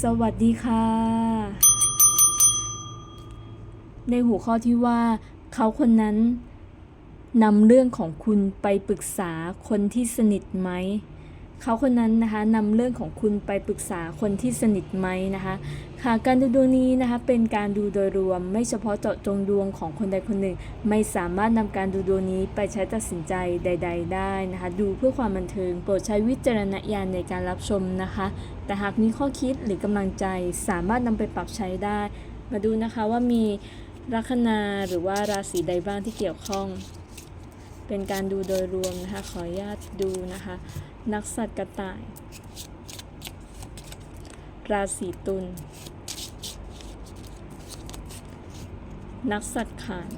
สวัสดีค่ะ ในหัวข้อที่ว่าเขาคนนั้นนำเรื่องของคุณไปปรึกษาคนที่สนิทไหม เขาคนนั้นนะคะนำเรื่องของคุณไปปรึกษาคนที่สนิทไหมนะคะ ค่ะการดูดวงนี้นะคะเป็นการดูโดยรวม ไม่เฉพาะเจาะจงดวงของคนใดคนหนึ่ง ไม่สามารถนำการดูดวงนี้ไปใช้ตัดสินใจใด ๆ ได้นะคะ ดูเพื่อความบันเทิง โปรดใช้วิจารณญาณในการรับชมนะคะ แต่หากมีข้อคิดหรือกำลังใจสามารถนำไปปรับใช้ได้ มาดูนะคะว่ามีลัคนาหรือว่าราศีใดบ้างที่เกี่ยวข้อง เป็นการดูโดยรวมนะคะ ขออนุญาตดูนะคะ นักสัตว์กระต่าย ราศีตุล นักสัตว์ขาน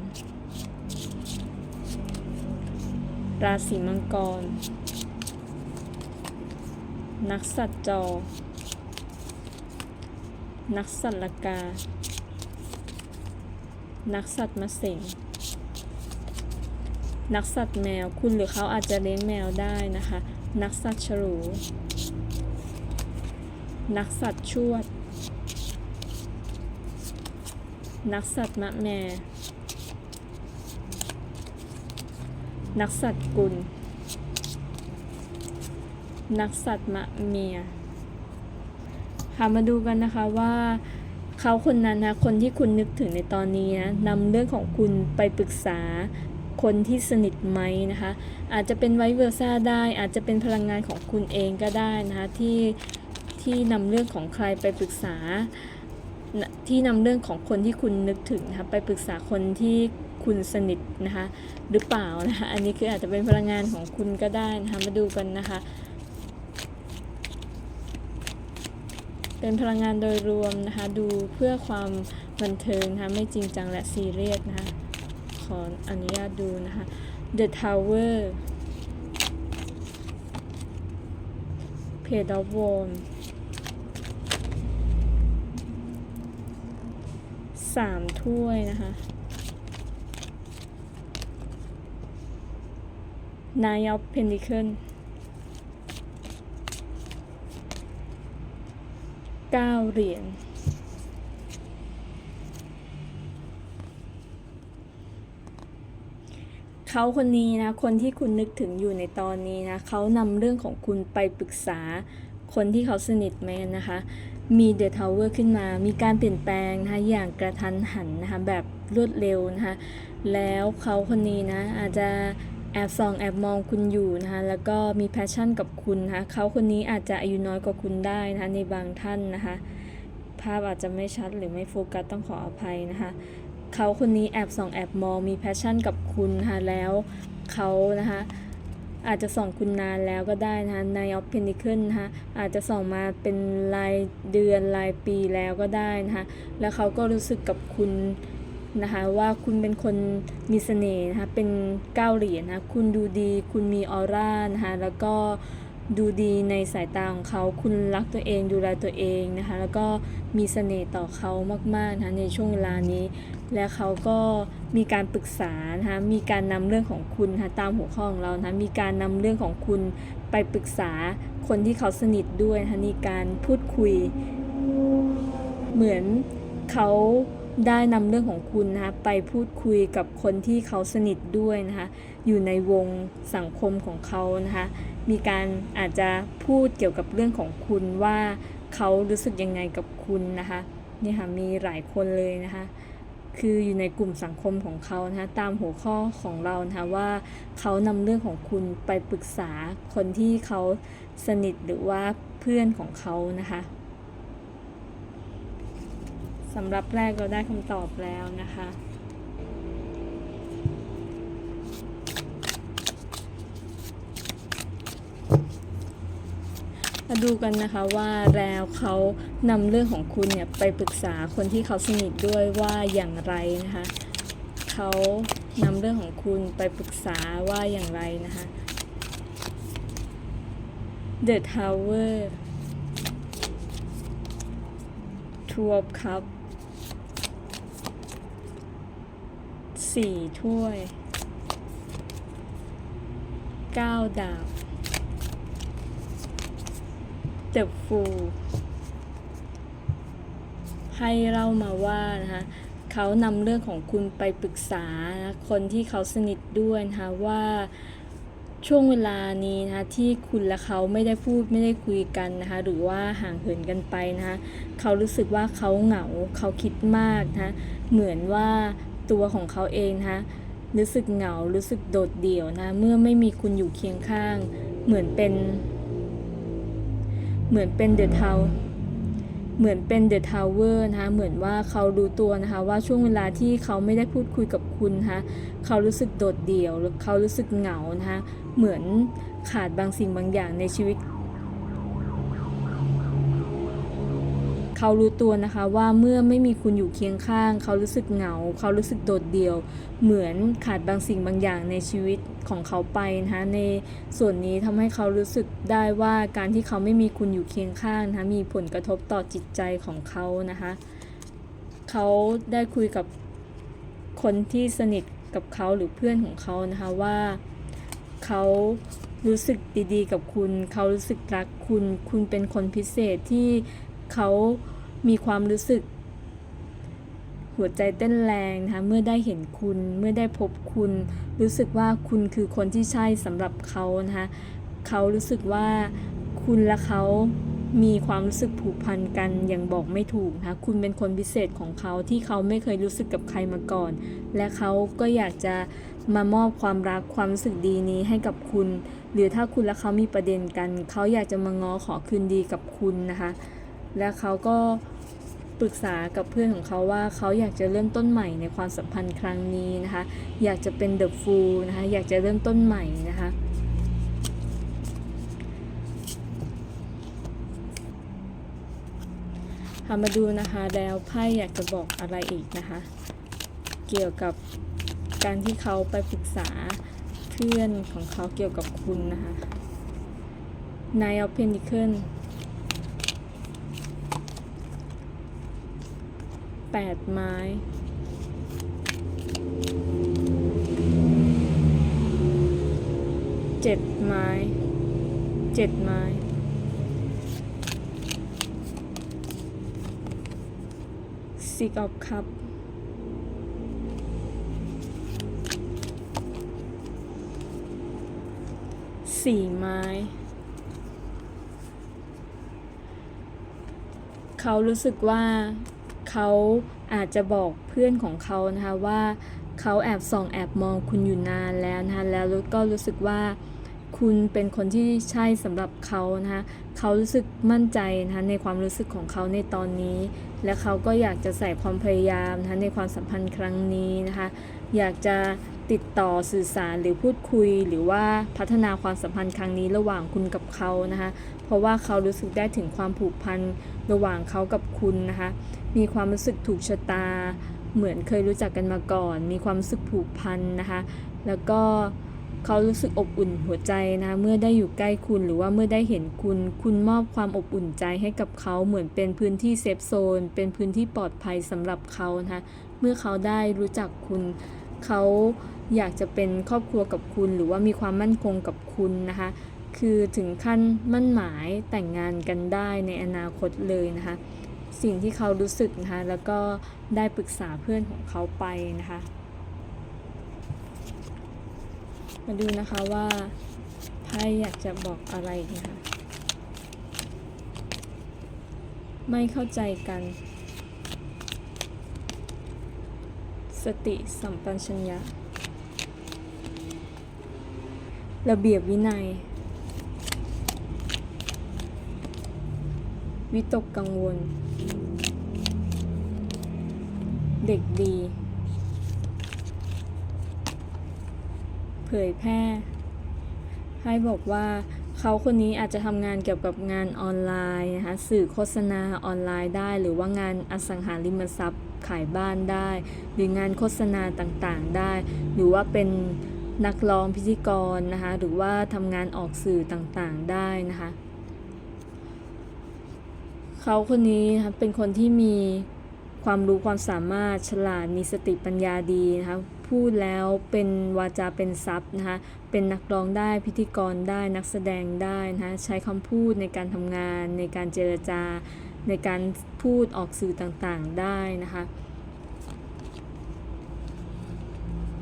ราศีมังกร นักสัตว์จอ นักสัตว์ละกา นักสัตว์มะเสงนักสัตว์แมว คุณหรือเขาอาจจะเลี้ยงแมวได้นะคะ นักสัตว์ฉลู นักสัตว์ชวด นักสัตว์มะแม่ นักสัตว์กุล นักสัตว์มะเมีย ค่ะมาดูกันนะคะว่าเขาคนนั้นนะคนที่คุณนึกถึงในตอนนี้นะนำเรื่องของคุณไปปรึกษาคนที่สนิทไหมนะคะ อาจจะเป็นไวเวอร์ซ่าได้ อาจจะเป็นพลังงานของคุณเองก็ได้นะคะที่ที่นำเรื่องของใครไปปรึกษา ที่นำเรื่องของคนที่คุณนึกถึงนะคะไปปรึกษาคนที่คุณสนิทนะคะหรือเปล่านะคะอันนี้คืออาจจะเป็นพลังงานของคุณก็ได้นะคะมาดูกันนะคะ เป็นพลังงานโดยรวมนะคะดูเพื่อความบันเทิงนะคะไม่จริงจังและซีเรียสนะคะขออนุญาตดูนะคะ The Tower Page of Wands สามถ้วยนะคะ Nine of Pentacles เก้าเหรียญเขาคนนี้นะ คนที่คุณนึกถึงอยู่ในตอนนี้นะ เขานำเรื่องของคุณไปปรึกษา คนที่เขาสนิทไหมนะคะ มีเดอะทาวเวอร์ขึ้นมา มีการเปลี่ยนแปลงนะคะอย่างกระทันหันนะคะแบบรวดเร็วนะคะ แล้วเขาคนนี้นะอาจจะแอบส่องแอบมองคุณอยู่นะคะแล้วก็มีแพชชั่นกับคุณนะคะเขาคนนี้อาจจะอายุน้อยกว่าคุณได้นะคะในบางท่านนะคะ ภาพอาจจะไม่ชัดหรือไม่โฟกัสต้องขออภัยนะคะเขาคนนี้แอบส่องแอบมองมีแพชชั่นกับคุณนะคะแล้วเขานะคะ อาจจะส่องคุณนานแล้วก็ได้นะคะในออฟเพนนิเคิลนะคะอาจจะส่องมาเป็นรายเดือนรายปีแล้วก็ได้นะคะแล้วเขาก็รู้สึกกับคุณนะคะว่าคุณเป็นคนมีเสน่ห์นะคะเป็นเก้าเหรียญนะคะคุณดูดี คุณมีออร่านะคะแล้วก็ ดูดีในสายตาของเขา คุณรักตัวเองดูแลตัวเองนะคะ แล้วก็มีเสน่ห์ต่อเขามากๆนะคะในช่วงเวลานี้ และเขาก็มีการปรึกษานะคะมีการนำเรื่องของคุณนะคะตามหัวข้อของเรานะะมีการนำเรื่องของคุณไปปรึกษาคนที่เขาสนิทด้วยนะคะมีการพูดคุย เหมือนเขาได้นำเรื่องของคุณนะคะไปพูดคุยกับคนที่เขาสนิทด้วยนะคะอยู่ในวงสังคมของเขานะคะ มีการอาจจะพูดเกี่ยวกับเรื่องของคุณว่าเขารู้สึกยังไงกับคุณนะคะนี่ค่ะมีหลายคนเลยนะคะ คืออยู่ในกลุ่มสังคมของเขานะคะตามหัวข้อของเรานะคะว่าเขานำเรื่องของคุณไปปรึกษาคนที่เขาสนิทหรือว่าเพื่อนของเขานะคะสำหรับแรกเราได้คำตอบแล้วนะคะ มาดูกันนะคะว่าแล้วเขานำเรื่องของคุณเนี่ยไปปรึกษาคนที่เขาสนิทด้วยว่าอย่างไรนะคะเขานำเรื่องของคุณไปปรึกษาว่าอย่างไรนะคะ The Tower Two of Cups สี่ถ้วยเก้าดาบ The Fool ไพ่เล่ามาว่านะคะเขานำเรื่องของคุณไปปรึกษานะคนที่เขาสนิทด้วยนะคะว่าช่วงเวลานี้นะคะที่คุณและเขาไม่ได้พูดไม่ได้คุยกันนะคะหรือว่าห่างเหินกันไปนะคะเขารู้สึกว่าเขาเหงาเขาคิดมากนะคะเหมือนว่าตัวของเขาเองนะคะรู้สึกเหงารู้สึกโดดเดี่ยวนะเมื่อไม่มีคุณอยู่เคียงข้าง เหมือนเป็น เหมือนเป็นเดอะทาเหมือนเป็นเดอะทาวเวอร์นะคะเหมือนว่าเขารู้ตัวนะคะว่าช่วงเวลาที่เขาไม่ได้พูดคุยกับคุณนะคะเขารู้สึกโดดเดี่ยวหรือเขารู้สึกเหงานะคะเหมือนขาดบางสิ่งบางอย่างในชีวิต เขารู้ตัวนะคะว่าเมื่อไม่มีคุณอยู่เคียงข้าง เขารู้สึกเหงา เขารู้สึกโดดเดี่ยว เหมือนขาดบางสิ่งบางอย่างในชีวิตของเขาไปนะคะในส่วนนี้ทำให้เขารู้สึกได้ว่าการที่เขาไม่มีคุณอยู่เคียงข้างนะคะมีผลกระทบต่อจิตใจของเขานะคะเขาได้คุยกับคนที่สนิทกับเขาหรือเพื่อนของเขานะคะว่าเขารู้สึกดีๆ กับคุณ เขารู้สึกรักคุณ คุณเป็นคนพิเศษที่เขา มีความรู้สึก หัวใจเต้นแรงนะคะเมื่อได้เห็นคุณเมื่อได้พบคุณ รู้สึกว่าคุณคือคนที่ใช่สำหรับเขานะคะเขารู้สึกว่าคุณและเขามีความรู้สึกผูกพันกันอย่างบอกไม่ถูกนะคะคุณเป็นคนพิเศษของเขาที่เขาไม่เคยรู้สึกกับใครมาก่อน และเขาก็อยากจะมามอบความรักความรู้สึกดีนี้ให้กับคุณ หรือถ้าคุณและเขามีประเด็นกัน เขาอยากจะมาง้อขอคืนดีกับคุณนะคะ และเขาก็ ปรึกษากับเพื่อนของเขาว่าเขาอยากจะเริ่มต้นใหม่ในความสัมพันธ์ครั้งนี้นะคะ อยากจะเป็นเดอะฟูลนะคะ อยากจะเริ่มต้นใหม่นะคะค่ะมาดูนะคะแล้วไพ่อยากจะบอกอะไรอีกนะคะ เกี่ยวกับการที่เขาไปปรึกษาเพื่อนของเขาเกี่ยวกับคุณนะคะ Nine of Pentacles แปดไม้เจ็ดไม้เจ็ดไม้ Six of Cup สี่ไม้ เขารู้สึกว่า เขาอาจจะบอกเพื่อนของเขานะคะว่าเขาแอบส่องแอบมองคุณอยู่นานแล้วนะคะแล้วก็รู้สึกว่าคุณเป็นคนที่ใช่สำหรับเขานะคะเขารู้สึกมั่นใจนะคะในความรู้สึกของเขาในตอนนี้ และเขาก็อยากจะใส่ความพยายามนะคะในความสัมพันธ์ครั้งนี้นะคะอยากจะ ติดต่อสื่อสารหรือพูดคุย หรือว่าพัฒนาความสัมพันธ์ครั้งนี้ระหว่างคุณกับเขานะคะ เพราะว่าเขารู้สึกได้ถึงความผูกพันระหว่างเขากับคุณนะคะ มีความรู้สึกถูกชะตา เหมือนเคยรู้จักกันมาก่อน มีความรู้สึกผูกพันนะคะ แล้วก็เขารู้สึกอบอุ่นหัวใจนะเมื่อได้อยู่ใกล้คุณหรือว่าเมื่อได้เห็นคุณ คุณมอบความอบอุ่นใจให้กับเขาเหมือนเป็นพื้นที่เซฟโซน เป็นพื้นที่ปลอดภัยสำหรับเขานะคะเมื่อเขาได้รู้จักคุณ เขาอยากจะเป็นครอบครัวกับคุณ หรือว่ามีความมั่นคงกับคุณนะคะ คือถึงขั้นมั่นหมายแต่งงานกันได้ในอนาคตเลยนะคะ สิ่งที่เขารู้สึกนะคะ แล้วก็ได้ปรึกษาเพื่อนของเขาไปนะคะ มาดูนะคะว่าไพ่อยากจะบอกอะไรนะคะ ไม่เข้าใจกัน สติสัมปชัญญะ ระเบียบวินัย วิตกกังวล เด็กดี เผยแพร่ ให้บอกว่าเขาคนนี้อาจจะทำงานเกี่ยวกับงานออนไลน์นะคะสื่อโฆษณาออนไลน์ได้ หรือว่างานอสังหาริมทรัพย์ ขายบ้านได้ หรืองานโฆษณาต่างๆได้ หรือว่าเป็นนักร้องพิธีกรนะคะ หรือว่าทำงานออกสื่อต่างๆได้นะคะ เขาคนนี้นะคะเป็นคนที่มีความรู้ความสามารถฉลาดมีสติปัญญาดีนะคะพูดแล้วเป็นวาจาเป็นทรัพย์นะคะเป็นนักร้องได้พิธีกรได้นักแสดงได้นะคะใช้คำพูดในการทำงานในการเจรจา ในการพูดออกสื่อต่างๆได้นะคะ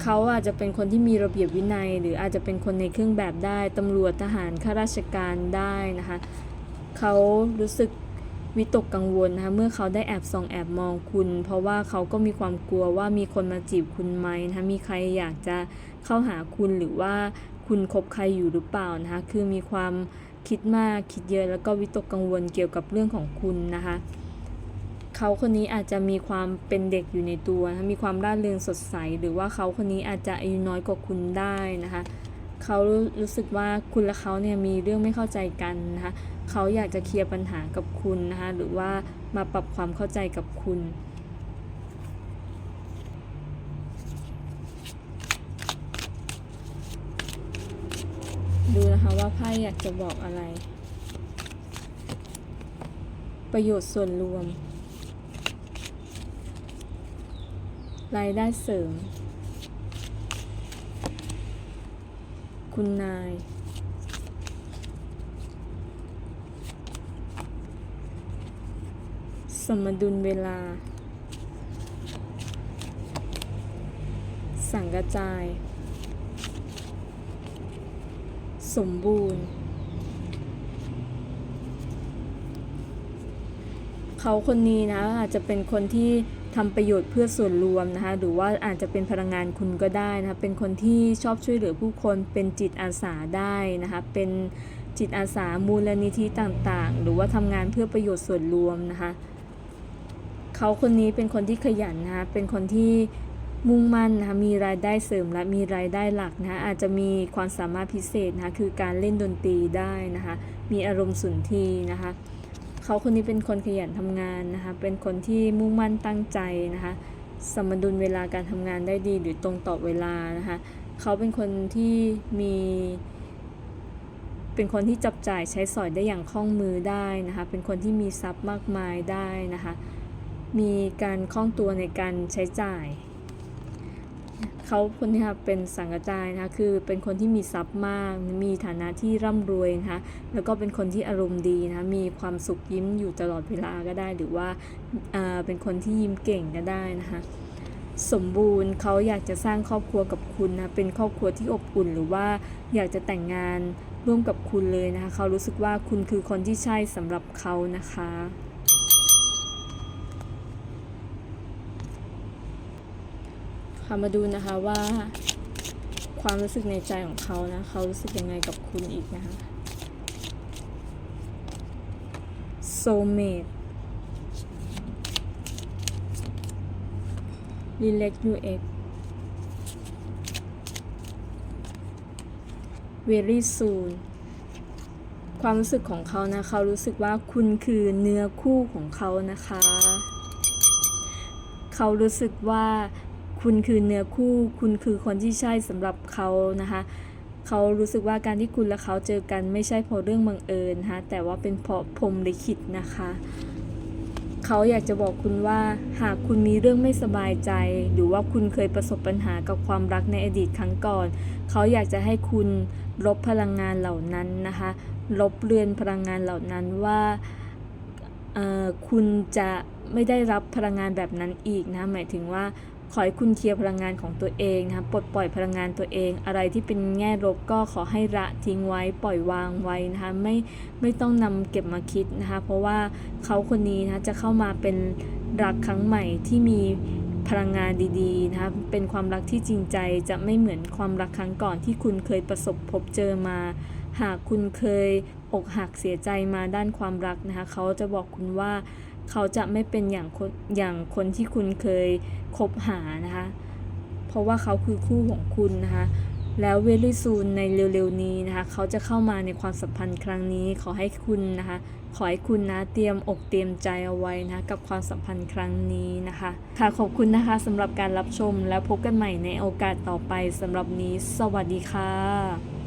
เขาอาจจะเป็นคนที่มีระเบียบวินัย หรืออาจจะเป็นคนในเครื่องแบบได้ตำรวจทหารข้าราชการได้นะคะเขารู้สึกวิตกกังวลนะคะเมื่อเขาได้แอบส่องแอบมองคุณ เพราะว่าเขาก็มีความกลัวว่ามีคนมาจีบคุณไหมนะคะมีใครอยากจะเข้าหาคุณหรือว่าคุณคบใครอยู่หรือเปล่านะคะคือมีความ คิดมากคิดเยอะแล้วก็วิตกกังวลเกี่ยวกับเรื่องของคุณนะคะเขาคนนี้อาจจะมีความเป็นเด็กอยู่ในตัวนะมีความร่าเริงสดใส หรือว่าเขาคนนี้อาจจะอายุน้อยกว่าคุณได้นะคะเขารู้สึกว่าคุณและเขาเนี่ยมีเรื่องไม่เข้าใจกันนะคะเขาอยากจะเคลียร์ปัญหากับคุณนะคะหรือว่ามาปรับความเข้าใจกับคุณ ดูนะคะว่าไพ่อยากจะบอกอะไร ประโยชน์ส่วนรวม รายได้เสริม คุณนาย สมดุลเวลา สังกระจาย สมบูรณ์ เขาคนนี้นะอาจจะเป็นคนที่ทำประโยชน์เพื่อส่วนรวมนะคะ หรือว่าอาจจะเป็นพลังงานคุณก็ได้นะคะ เป็นคนที่ชอบช่วยเหลือผู้คน เป็นจิตอาสาได้นะคะ เป็นจิตอาสามูลนิธิต่างๆ หรือว่าทำงานเพื่อประโยชน์ส่วนรวมนะคะ เขาคนนี้เป็นคนที่ขยันนะคะ เป็นคนที่ มุ่งมั่นนะคะมีรายได้เสริมและมีรายได้หลักนะคะอาจจะมีความสามารถพิเศษนะคะคือการเล่นดนตรีได้นะคะมีอารมณ์สุนทรีนะคะเขาคนนี้เป็นคนขยันทำงานนะคะเป็นคนที่มุ่งมั่นตั้งใจนะคะสมดุลเวลาการทำงานได้ดีหรือตรงต่อเวลานะคะเขาเป็นคนที่มี เป็นคนที่จับจ่ายใช้สอยได้อย่างคล่องมือได้นะคะเป็นคนที่มีทรัพย์มากมายได้นะคะมีการคล่องตัวในการใช้จ่าย เขาคนนี้ค่ะเป็นสังกจายนะคะคือเป็นคนที่มีทรัพย์มาก มีฐานะที่ร่ำรวยนะคะแล้วก็เป็นคนที่อารมณ์ดีนะคะมีความสุขยิ้มอยู่ตลอดเวลาก็ได้ หรือว่าอ่าเป็นคนที่ยิ้มเก่งก็ได้นะคะสมบูรณ์เขาอยากจะสร้างครอบครัวกับคุณนะเป็นครอบครัวที่อบอุ่น หรือว่าอยากจะแต่งงานร่วมกับคุณเลยนะคะเขารู้สึกว่าคุณคือคนที่ใช่สำหรับเขานะคะ ค่ะมาดูนะคะว่า ความรู้สึกในใจของเขานะเขารู้สึกยังไงกับคุณอีกนะคะ soulmate relax ux very soon ความรู้สึกของเขานะเขารู้สึกว่าคุณคือเนื้อคู่ของเขานะคะ เขารู้สึกว่า คุณคือเนื้อคู่ คุณคือคนที่ใช่สำหรับเขานะคะ เขารู้สึกว่าการที่คุณและเขาเจอกันไม่ใช่เพราะเรื่องบังเอิญนะคะแต่ว่าเป็นเพราะพรมลิขิตนะคะเขาอยากจะบอกคุณว่า หากคุณมีเรื่องไม่สบายใจ หรือว่าคุณเคยประสบปัญหากับความรักในอดีตครั้งก่อน เขาอยากจะให้คุณลบพลังงานเหล่านั้นนะคะ ลบเลือนพลังงานเหล่านั้นว่าคุณจะไม่ได้รับพลังงานแบบนั้นอีกนะ หมายถึงว่า ขอให้คุณเคลียร์พลังงานของตัวเองนะคะปลดปล่อยพลังงานตัวเอง อะไรที่เป็นแง่ลบก็ขอให้ละทิ้งไว้ปล่อยวางไว้นะคะไม่ไม่ต้องนำเก็บมาคิดนะคะเพราะว่าเขาคนนี้นะจะเข้ามาเป็นรักครั้งใหม่ที่มีพลังงานดีๆนะคะเป็นความรักที่จริงใจจะไม่เหมือนความรักครั้งก่อนที่คุณเคยประสบพบเจอมา หากคุณเคยอกหักเสียใจมาด้านความรักนะคะเขาจะบอกคุณว่า เขาจะไม่เป็นอย่างคนอย่างคนที่คุณเคยคบหานะคะ เพราะว่าเขาคือคู่ของคุณนะคะ แล้วเวลิซูนในเร็วๆนี้นะคะ เขาจะเข้ามาในความสัมพันธ์ครั้งนี้ ขอให้คุณนะคะ ขอให้คุณนะเตรียมอกเตรียมใจเอาไว้นะกับความสัมพันธ์ครั้งนี้นะคะ ค่ะขอบคุณนะคะสำหรับการรับชมแล้วพบกันใหม่ในโอกาสต่อไปสำหรับนี้ สวัสดีค่ะ